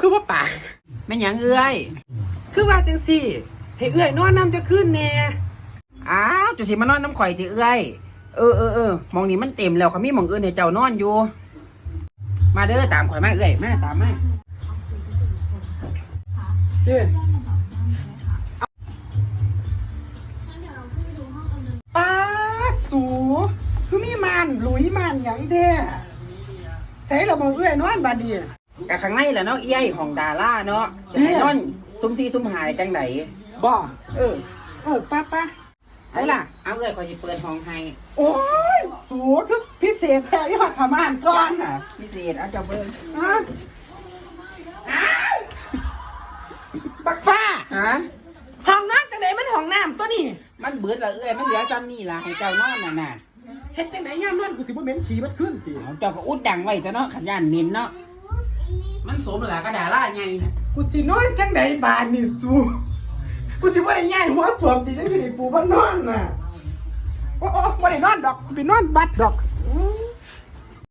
คือว่าปากแม่นหยังเอื้อย คือว่าจังสี่ ให้เอื้อยนอนน้ำจะขึ้นแน่อ้าวจะสิมานอนน้ำข่อยติเอื้อย เออเออเออหมองนี้มันเต็มแล้วเขามีหมองอื่นให้เจ้านอนอยู่ มาเด้อตามข่อยมาเอื้อยมาตามมาเอ้ยป้าดสูคือมีมันหลุยมันหยังแท้ใส่เรามองเอื้อยนอนบาดนี กะข้างในแหละเนาะเอี้ยห้องดาราเนาะจะให้นอนซุ่มซีซุ่มหายจังไดบ่เออเออป้าป้าใส่ล่ะ เอาเอื้อยข่อยสิเปิดห้องให้ โอ้ยสูคือพิเศษแท้ยี่ห้อขามานก่อนค่ะ พิเศษเอาเจ้าเบิ่งฮะอ้าวบักฟ้าฮะห้องน้ำจังไหนมันห้องน้ำตัวนี้ มันเบิดและเอื้อยมันเหลือจำนี่ล่ะให้เจ้านอนน่ะน่ะเฮ็ดจังไหนย่ามนอนกูสิบ่เหม็นขี้มันขึ้นติเอาเจ้าก็อุดดังไว้แต่เนาะขันย่านเหม็นเนาะ มันสมหละกระดาล่าไงนะกูสินอนจังไหนบานนี่สูกูสิบ่ได้ย่ายหัวสวมติจังสิได้ปูบ่นอนน่ะ โอ้โอ้บ่ได้นอนดอกกูไปนอนบัดดอก